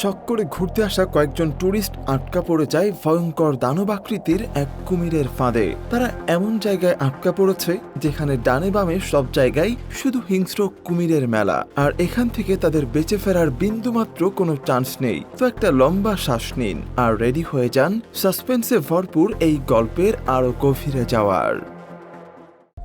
শখ করে ঘুরতে আসা কয়েকজন ট্যুরিস্ট আটকা পড়ে যায় ভয়ঙ্কর দানবাকৃতির এক কুমিরের ফাঁদে। তারা এমন জায়গায় আটকা পড়েছে যেখানে ডানে বামে সব জায়গায় শুধু হিংস্র কুমিরের মেলা। আর এখান থেকে তাদের বেঁচে ফেরার বিন্দুমাত্র কোনো চান্স নেই। তো একটা লম্বা শ্বাস নিন আর রেডি হয়ে যান। সাসপেন্সে ভরপুর এই গল্পের আরও গভীরে যাওয়ার।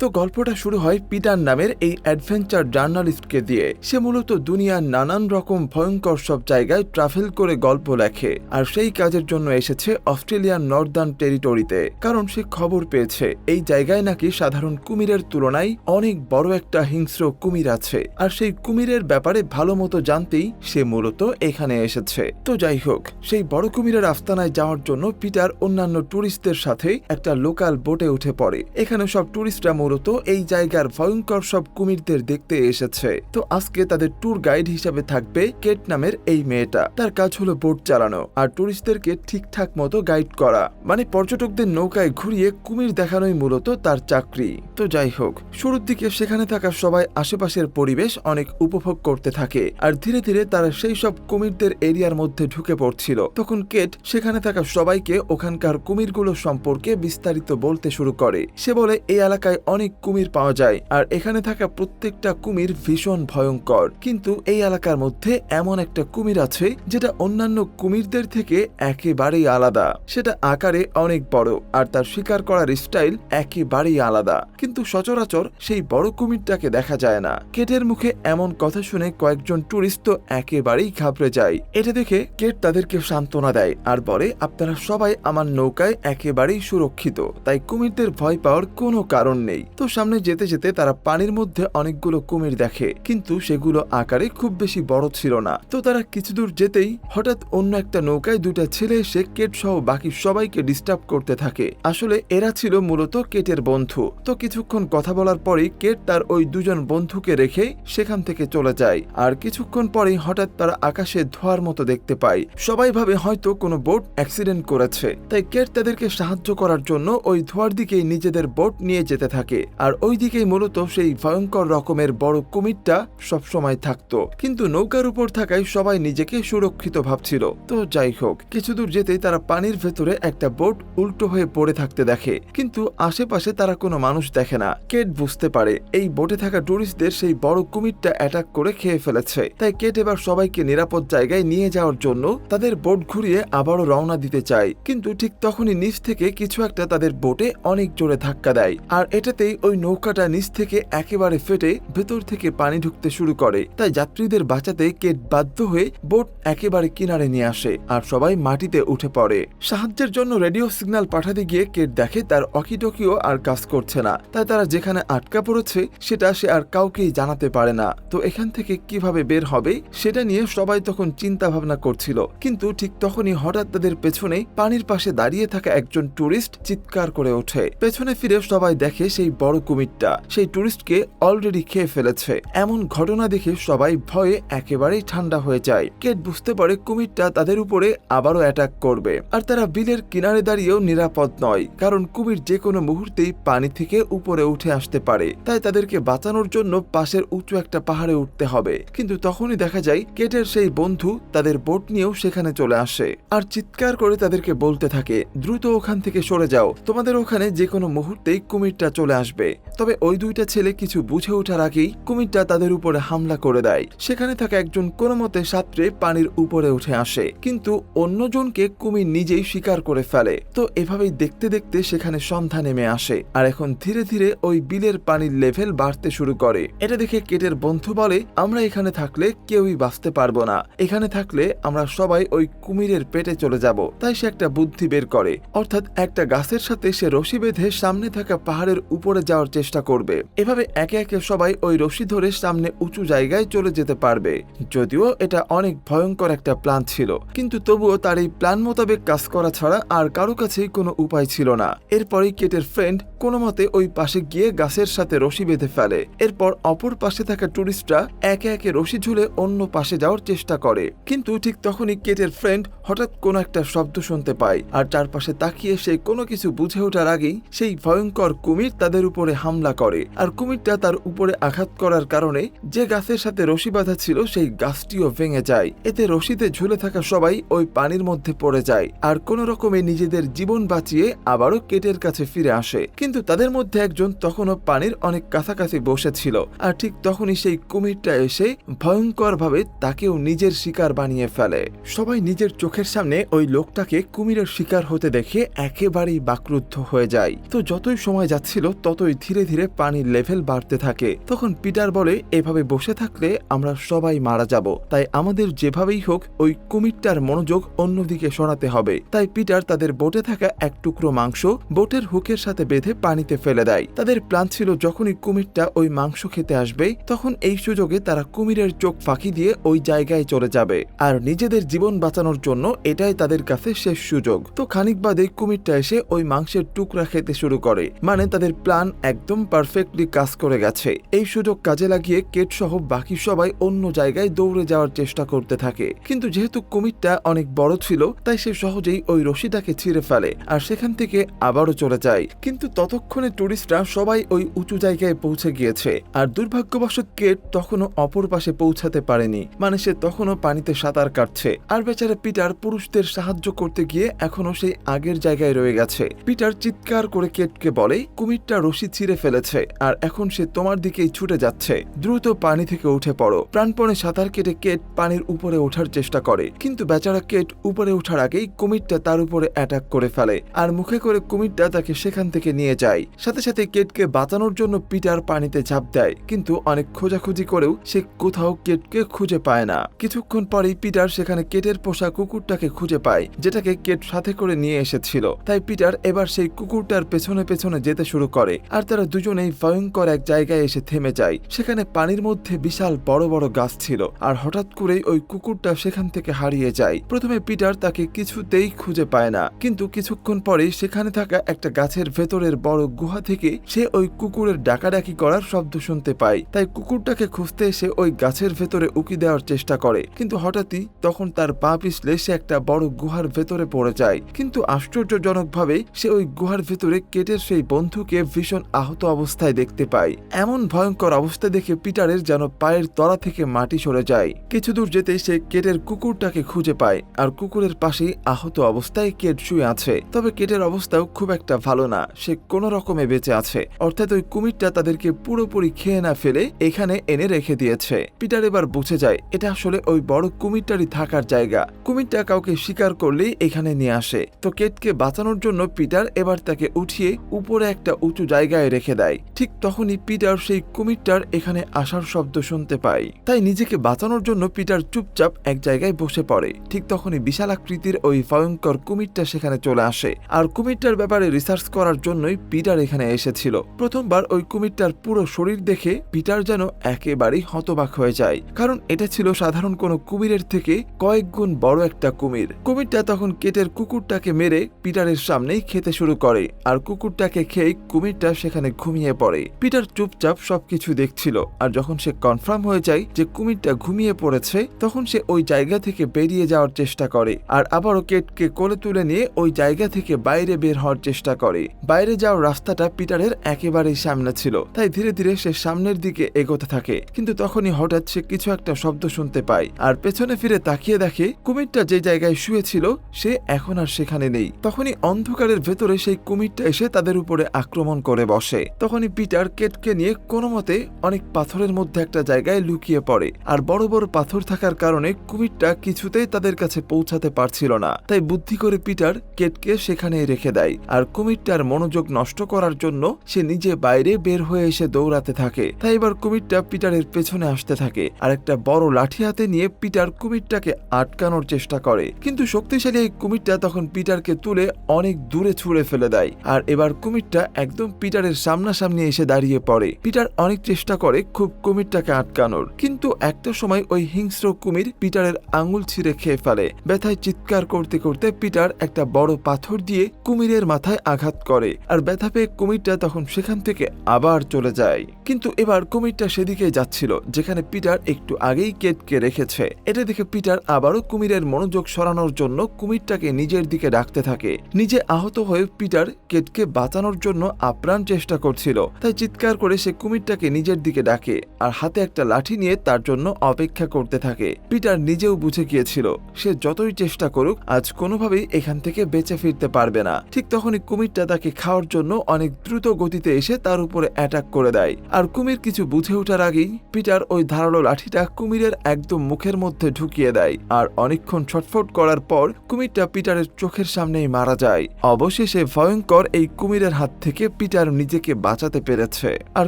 তো গল্পটা শুরু হয় পিটার নামের এই অ্যাডভেঞ্চার জার্নালিস্টকে দিয়ে। সে মূলত দুনিয়ার নানান রকম ভয়ঙ্কর সব জায়গায় ট্রাভেল করে গল্প লেখে, আর সেই কাজের জন্য এসেছে অস্ট্রেলিয়ার নর্দার্ন টেরিটরিতে কারণ সে খবর পেয়েছে, এই জায়গায় নাকি সাধারণ কুমিরের তুলনায় অনেক বড় একটা হিংস্র কুমির আছে। আর সেই কুমিরের ব্যাপারে ভালো মতো জানতেই সে মূলত এখানে এসেছে। তো যাই হোক, সেই বড় কুমিরের আস্তানায় যাওয়ার জন্য পিটার অন্যান্য ট্যুরিস্টদের সাথে একটা লোকাল বোটে উঠে পড়ে। এখানে সব ট্যুরিস্টরা মূলত এই জায়গার ভয়ঙ্কর সব কুমিরদের দেখতে এসেছে। তো আজকে তাদের ট্যুর গাইড হিসাবে থাকবে কেট নামের এই মেয়েটা। তার কাজ হলো বোট চালানো আর ট্যুরিস্টদেরকে ঠিকঠাক মতো গাইড করা। মানে পর্যটকদের নৌকায় ঘুরিয়ে কুমির দেখানোই মূলত তার চাকরি। তো যাই হোক, শুরুর দিকে সেখানে থাকা সবাই আশেপাশের পরিবেশ অনেক উপভোগ করতে থাকে আর ধীরে ধীরে তারা সেই সব কুমিরদের এরিয়ার মধ্যে ঢুকে পড়ছিল। তখন কেট সেখানে থাকা সবাইকে ওখানকার কুমিরগুলো সম্পর্কে বিস্তারিত বলতে শুরু করে। সে বলে, এই এলাকায় কুমির পাওয়া যায়, আর এখানে থাকা প্রত্যেকটা কুমির ভীষণ ভয়ঙ্কর। কিন্তু এই এলাকার মধ্যে এমন একটা কুমির আছে, যেটা অন্যান্য কুমিরদের থেকে একেবারেই আলাদা। সেটা আকারে অনেক বড়, আর তার শিকার করার স্টাইল একেবারেই আলাদা। কিন্তু সচরাচর সেই বড় কুমিরটাকে দেখা যায় না। কেটের মুখে এমন কথা শুনে কয়েকজন টুরিস্ট তো একেবারেই ঘাবড়ে যায়। এটা দেখে কেট তাদেরকে সান্ত্বনা দেয়, আর বলে, আপনারা সবাই আমার নৌকায় একেবারেই সুরক্ষিত, তাই কুমিরদের ভয় পাওয়ার কোনো কারণ নেই। তো সামনে যেতে যেতে তারা পানির মধ্যে অনেকগুলো কুমির দেখে, কিন্তু সেগুলো আকারে খুব বেশি বড় ছিল না। তো তারা কিছু দূর যেতেই হঠাৎ অন্য একটা নৌকায় দুটা ছেলে এসে কেট সহ বাকি সবাইকে ডিস্টার্ব করতে থাকে। আসলে এরা ছিল মূলত কেটের বন্ধু। তো কিছুক্ষণ কথা বলার পরেই কেট তার ওই দুজন বন্ধুকে রেখে সেখান থেকে চলে যায়। আর কিছুক্ষণ পরেই হঠাৎ তারা আকাশে ধোয়ার মতো দেখতে পায়। সবাই ভাবে হয়তো কোনো বোট অ্যাক্সিডেন্ট করেছে। তাই কেট তাদেরকে সাহায্য করার জন্য ওই ধোয়ার দিকেই নিজেদের বোট নিয়ে যেতে থাকে। আর ওই দিকেই মূলত সেই ভয়ঙ্কর রকমের বড় কুমিরটা সবসময় থাকতো। কিন্তু নৌকার উপর থাকায় সবাই নিজেকে সুরক্ষিত ভাবছিল। তো যাই হোক, কিছু দূর যেতেই তারা পানির ভেতরে একটা বোট উল্টো হয়ে পড়ে থাকতে দেখে। কিন্তু আশেপাশে তারা কোনো মানুষ দেখে না। কেট বুঝতে পারে, এই বোটে থাকা টুরিস্টদের সেই বড় কুমিরটা অ্যাটাক করে খেয়ে ফেলেছে। তাই কেট এবার সবাইকে নিরাপদ জায়গায় নিয়ে যাওয়ার জন্য তাদের বোট ঘুরিয়ে আবারও রওনা দিতে চায়। কিন্তু ঠিক তখনই নিচ থেকে কিছু একটা তাদের বোটে অনেক জোরে ধাক্কা দেয়। আর এটাতেই ওই নৌকাটা নিচ থেকে একেবারে ফেটে ভেতর থেকে পানি ঢুকতে শুরু করে। তাই যাত্রীদের বাঁচাতে কেট বাধ্য হয়ে বোট একেবারে কিনারে নিয়ে আসে আর সবাই মাটিতে উঠে পড়ে। সাহায্যের জন্য রেডিও সিগন্যাল পাঠাতে গিয়ে কেট দেখে তার অকিটকিও আর কাজ করছে না। তাই তারা যেখানে আটকা পড়েছে, সেটা সে আর কাউকেই জানাতে পারে না। তো এখান থেকে কীভাবে বের হবে, সেটা নিয়ে সবাই তখন চিন্তা ভাবনা করছিল। কিন্তু ঠিক তখনই হঠাৎ তাদের পেছনে পানির পাশে দাঁড়িয়ে থাকা একজন টুরিস্ট চিৎকার করে ওঠে। পেছনে ফিরে সবাই দেখে সেই বড় কুমিরটা সেই টুরিস্টকে অলরেডি খেয়ে ফেলেছে। এমন ঘটনা দেখে সবাই ভয়ে একেবারেই ঠান্ডা হয়ে যায়। কেট বুঝতে পারে কুমিরটা তাদের উপরে আবারও অ্যাটাক করবে। আর তারা বিলের কিনারে দাঁড়িয়েও নিরাপদ নয়, কারণ কুমির যে কোনো মুহূর্তেই পানি থেকে উপরে উঠে আসতে পারে। তাই তাদেরকে বাঁচানোর জন্য পাশের উঁচু একটা পাহাড়ে উঠতে হবে। কিন্তু তখনই দেখা যায় কেটের সেই বন্ধু তাদের বোট নিয়েও সেখানে চলে আসে। আর চিৎকার করে তাদেরকে বলতে থাকে, দ্রুত ওখান থেকে সরে যাও। তোমাদের ওখানে যে কোনো মুহূর্তেই কুমিরটা চলে আসবে। তবে ওই দুইটা ছেলে কিছু বুঝে ওঠার আগেই কুমিরটা তাদের উপরে হামলা করে দেয়। সেখানে থাকা একজন কোনো মতে সাঁতরে পানির উপরে উঠে আসে, কিন্তু অন্যজনকে কুমির নিজেই শিকার করে ফেলে। তো এভাবেই দেখতে দেখতে সেখানে সন্ধ্যা নেমে আসে, আর এখন ধীরে ধীরে ওই বিলের পানির লেভেল বাড়তে শুরু করে। এটা দেখে কেটের বন্ধু বলে, আমরা এখানে থাকলে কেউই বাঁচতে পারব না। এখানে থাকলে আমরা সবাই ওই কুমিরের পেটে চলে যাব। তাই সে একটা বুদ্ধি বের করে। অর্থাৎ একটা গাছের সাথে সে রশি বেঁধে সামনে থাকা পাহাড়ের উপরে যাওয়ার চেষ্টা করবে। এভাবে একে একে সবাই ওই রশি ধরে সামনে উঁচু জায়গায় চলে যেতে পারবে। যদিও এটা অনেক ভয়ঙ্কর একটা প্ল্যান ছিল, কিন্তু তবুও তার এই প্ল্যান মোতাবেক কাজ করা ছাড়া আর কারও কাছেই কোনো উপায় ছিল না। এরপরই কেটের ফ্রেন্ড কোনো মতে ওই পাশে গিয়ে গাছের সাথে রশি বেঁধে ফেলে। এরপর অপর পাশে থাকা টুরিস্টরা একে একে রশি ঝুলে অন্য পাশে যাওয়ার চেষ্টা করে। কিন্তু ঠিক তখনই কেটের ফ্রেন্ড হঠাৎ কোনো একটা শব্দ শুনতে পায় আর চারপাশে তাকিয়ে সে কোনো কিছু বুঝে ওঠার আগেই সেই ভয়ঙ্কর কুমির তাদের উপরে হামলা করে, আর কুমিরটা তার উপরে আঘাত করার কারণে যে গাছের সাথে রশি বাঁধা ছিল সেই গাছটিও ভেঙে যায়। এতে রশিতে ঝুলে থাকা সবাই ওই পানির মধ্যে পড়ে যায়, আর কোনো রকমে নিজেদের জীবন বাঁচিয়ে আবারও কেটের কাছে ফিরে আসে। কিন্তু তাদের মধ্যে একজন তখনও পানির অনেক কাছাকাছি বসেছিল, আর ঠিক তখনই সেই কুমিরটা এসে ভয়ঙ্করভাবে তাকেও নিজের শিকার বানিয়ে ফেলে। সবাই নিজের চোখের সামনে ওই লোকটাকে কুমিরের শিকার হতে দেখে একেবারেই বাকরুদ্ধ হয়ে যায়। তো যতই সময় যাচ্ছিল, ততই ধীরে ধীরে পানির লেভেল বাড়তে থাকে। তখন পিটার বলে, এভাবে বসে থাকলে আমরা সবাই মারা যাব। তাই আমাদের যেভাবেই হোক, ওই কুমিরটার মনোযোগ অন্যদিকে সরাতে হবে। তাই পিটার তাদের বোটে থাকা এক টুকরো মাংস বোটের হুকের সাথে বেঁধে পানিতে ফেলে দেয়। তাদের প্ল্যান ছিল, যখনই কুমিরটা ওই মাংস খেতে আসবে, তখন এই সুযোগে তারা কুমিরের চোখ ফাঁকি দিয়ে ওই জায়গায় চলে যাবে। আর নিজেদের জীবন বাঁচানোর জন্য এটাই তাদের কাছে শেষ সুযোগ। তো খানিক বাদে কুমিরটা এসে ওই মাংসের টুকরা খেতে শুরু করে মানে তাদের প্ল্যান একদম পারফেক্টলি কাজ করে গেছে। এই সুযোগ কাজে লাগিয়ে কেট সহ বাকি সবাই অন্য জায়গায় দৌড়ে যাওয়ার চেষ্টা করতে থাকে। কিন্তু যেহেতু কুমিরটা অনেক বড় ছিল, তাই সে সহজেই ওই রশিটাকে ছিঁড়ে ফেলে আর সেখান থেকে আবারও চলে যায়। কিন্তু ততক্ষণে টুরিস্টরা সবাই ওই উঁচু জায়গায় পৌঁছে গিয়েছে আর দুর্ভাগ্যবশত কেট তখনও অপর পাশে পৌঁছাতে পারেনি মানে সে তখনও পানিতে সাঁতার কাটছে। আর বেচারা পিটার পুরুষদের সাহায্য করতে গিয়ে এখনও সেই আগের জায়গায় রয়ে গেছে। পিটার চিৎকার করে কেটকে বলে, কুমিরটা রশি ছিঁড়ে ফেলেছে, আর এখন সে তোমার দিকেই ছুটে যাচ্ছে। দ্রুত পানি থেকে উঠে পড়ো। প্রাণপণে সাঁতার কেটে কেট পানির উপরে ওঠার চেষ্টা করে, কিন্তু বেচারা কেট উপরে ওঠার আগেই কুমিরটা তার উপরে অ্যাটাক করে ফেলে, আর মুখে করে কুমিরটা তাকে সেখান থেকে নিয়ে যায়। সাথে সাথে কেটকে বাঁচানোর জন্য পিটার পানিতে ঝাঁপ দেয়, কিন্তু অনেক খোঁজাখুঁজি করেও সে কোথাও কেটকে খুঁজে পায় না। কিছুক্ষণ পরেই পিটার সেখানে কেটের পোষা কুকুরটাকে খুঁজে পায়, যেটাকে কেট সাথে করে নিয়ে এসেছিল। তাই পিটার এবার সেই কুকুরটার পেছনে পেছনে যেতে শুরু করে, আর তারা দুজনেই ভয়ঙ্কর এক জায়গায় এসে থেমে যায়। সেখানে পানির মধ্যে বিশাল বড় বড় গাছ ছিল, আর হঠাৎ করেই ওই কুকুরটা সেখান থেকে হারিয়ে যায়। প্রথমে পিটার তাকে কিছুতেই খুঁজে পায় না, কিন্তু কিছুক্ষণ পরেই সেখানে থাকা একটা গাছের ভেতরের বড় গুহা থেকে সে ওই কুকুরের ডাকাডাকি করার শব্দ শুনতে পায়। তাই কুকুরটাকে খুঁজতে এসে ওই গাছের ভেতরে উকি দেওয়ার চেষ্টা করে, কিন্তু হঠাৎই তখন তার পা পিছলে সে একটা বড় গুহার ভেতরে পড়ে যায়। কিন্তু আশ্চর্যজনকভাবে সে ওই গুহার ভেতরে কেটের সেই বন্ধুকে ভীষণ আহত অবস্থায় দেখতে পায়। এমন ভয়ঙ্কর অবস্থা দেখে পিটারের যেন পায়ের তলা থেকে মাটি সরে যায়। কিছু দূর যেতে সে কেটের কুকুরটাকে খুঁজে পায় আর কুকুরের পাশেই আহত অবস্থায় কেট শুয়ে আছে। তবে কেটের অবস্থাও খুব একটা ভালো না, সে কোনো রকমে বেঁচে আছে। অর্থাৎ ওই কুমিরটা তাদেরকে পুরোপুরি খেয়ে না ফেলে এখানে এনে রেখে দিয়েছে। পিটার এবার বুঝে যায়, এটা আসলে ওই বড় কুমিরটারই থাকার জায়গা। কুমিরটা কাউকে শিকার করলেই এখানে নিয়ে আসে। তো কেটকে বাঁচানোর জন্য পিটার এবার তাকে উঠিয়ে উপরে একটা উঁচু জায়গায় রেখে দেয়। ঠিক তখনই পিটার সেই কুমিরটার এখানে আসার শব্দ শুনতে পায়। তাই নিজেকে বাঁচানোর জন্য পিটার চুপচাপ এক জায়গায় বসে পড়ে। ঠিক তখনই বিশাল আকৃতির ওই ভয়ঙ্কর কুমিরটা সেখানে চলে আসে। আর কুমিরটার ব্যাপারে রিসার্চ করার জন্যই পিটার এখানে এসেছিল। প্রথমবার ওই কুমিরটার পুরো শরীর দেখে পিটার যেন একেবারেই হতবাক হয়ে যায়। কারণ এটা ছিল সাধারণ কোনো কুমিরের থেকে কয়েক গুণ বড় একটা কুমির। কুমিরটা তখন কেটের কুকুরটাকে মেরে পিটারের সামনেই খেতে শুরু করে। আর কুকুরটাকে খেয়ে কুমিরটা সেখানে ঘুমিয়ে পড়ে। পিটার চুপচাপ সবকিছু দেখছিল। আর যখন সে কনফার্ম হয়ে যায় যে কুমিরটা ঘুমিয়ে পড়েছে, তখন সে ওই জায়গা থেকে বেরিয়ে যাওয়ার চেষ্টা করে। আর আবারও কেটকে কোলে তুলে নিয়ে ওই জায়গা থেকে বাইরে বের হওয়ার চেষ্টা করে। বাইরে যাওয়ার রাস্তাটা পিটারের একেবারেই সামনে ছিল। তাই ধীরে ধীরে সে সামনের দিকে এগোতে থাকে। কিন্তু তখনই হঠাৎ সে কিছু একটা শব্দ শুনতে পায়। আর পেছনে ফিরে তাকিয়ে দেখে কুমিরটা যে জায়গায় শুয়েছিল, সে এখন আর সেখানে নেই। তখনই অন্ধকারের ভেতরে সেই কুমিরটা এসে তাদের উপরে আক্রমণ করে বসে। তখনই পিটার কেটকে নিয়ে কোনো মতে অনেক পাথরের মধ্যে একটা জায়গায় লুকিয়ে পড়ে। আর বড় বড় পাথর থাকার কারণে কুমিরটা কিছুতেই তাদের কাছে পৌঁছাতে পারছিল না। তাই বুদ্ধি করে পিটার কেটকে সেখানেই রেখে দেয়। আর কুমিরটার মনোযোগ নষ্ট করার জন্য সে নিজে বাইরে বের হয়ে এসে দৌড়াতে থাকে। তাই এবার কুমিরটা পিটারের পেছনে আসতে থাকে। আর একটা বড় লাঠি হাতে নিয়ে পিটার কুমিরটাকে আটকানোর চেষ্টা করে কিন্তু শক্তিশালী এই কুমিরটা তখন পিটারকে তুলে অনেক দূরে ছুঁড়ে ফেলে দেয়। আর এবার কুমিরটা একদম পিটারের সামনাসামনি এসে দাঁড়িয়ে পড়ে। পিটার অনেক চেষ্টা করে খুব কুমিরটাকে আটকানোর। কিন্তু একটা সময় ওই হিংস্র কুমির পিটারের আঙুল ছিঁড়ে খেয়ে ফেলে। ব্যথায় চিৎকার করতে করতে পিটার একটা বড় পাথর দিয়ে কুমিরের মাথায় আঘাত করে। আর ব্যথা পেয়ে কুমিরটা তখন সেখান থেকে আবার চলে যায়। কিন্তু এবার কুমিরটা সেদিকে যাচ্ছিল, যেখানে পিটার একটু আগেই কেটকে রেখেছে। এটা দেখে পিটার আবারও কুমিরের মনোযোগ সরানোর জন্য কুমিরটাকে নিজের দিকে ডাকতে থাকে। নিজে আহত হয়ে পিটার কেটকে বাঁচানোর জন্য আপ্রাণ চেষ্টা করছিল। তাই চিৎকার করে সে কুমিরটাকে নিজের দিকে ডাকে আর হাতে একটা লাঠি নিয়ে তার জন্য অপেক্ষা করতে থাকে। পিটার নিজেও বুঝে গিয়েছিল, সে যতই চেষ্টা করুক, আজ কোনোভাবেই এখান থেকে বেঁচে ফিরতে পারবে না। ঠিক তখনই কুমিরটা তাকে খাওয়ার জন্য অনেক দ্রুত গতিতে এসে তার উপরে অ্যাটাক করে দেয়। আর কুমির কিছু বুঝে ওঠার আগেই পিটার ওই ধারালো লাঠিটা কুমিরের একদম মুখের মধ্যে ঢুকিয়ে দেয়। আর অনেকক্ষণ ছটফট করার পর কুমিরটা পিটারের চোখের সামনেই মারা যায়। অবশেষে ভয়ঙ্কর এই কুমিরের হাত থেকে পিটার নিজেকে বাঁচাতে পেরেছে। আর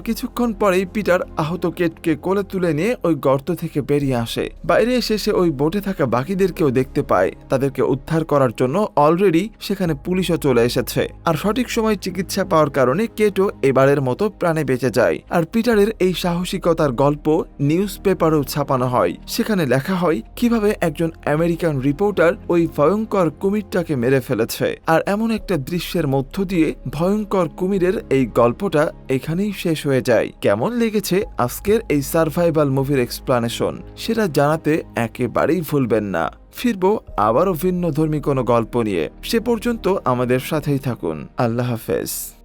কিছুক্ষণ পরেই পিটার আহত কেটকে কোলে তুলে নিয়ে ওই গর্ত থেকে বেরিয়ে আসে। বাইরে এসে সে ওই বোটে থাকা বাকিদেরকেও দেখতে পায়। তাদেরকে উদ্ধার করার জন্য অলরেডি সেখানে পুলিশও চলে এসেছে। আর সঠিক সময় চিকিৎসা পাওয়ার কারণে কেটো এবারের মতো প্রাণে বেঁচে যায়। আর পিটারের এই সাহসিকতার গল্প নিউজ পেপারেও ছাপানো হয়। সেখানে লেখা হয়, কীভাবে একজন আমেরিকান রিপোর্টার ওই ভয়ঙ্কর কুমিরটাকে মেরে ফেলেছে। আর এমন একটা দৃশ্যের মধ্য দিয়ে ভয়ঙ্কর কুমিরের এই গল্পটা এখানেই শেষ হয়ে যায়। কেমন লেগেছে আজকের এই সার্ভাইভাল মুভির এক্সপ্লানেশন, সেটা জানাতে একেবারেই ভুলবেন না। ফিরবো আবারও ভিন্ন ধর্মী কোনো গল্প নিয়ে। সে পর্যন্ত আমাদের সাথেই থাকুন। আল্লাহ হাফেজ।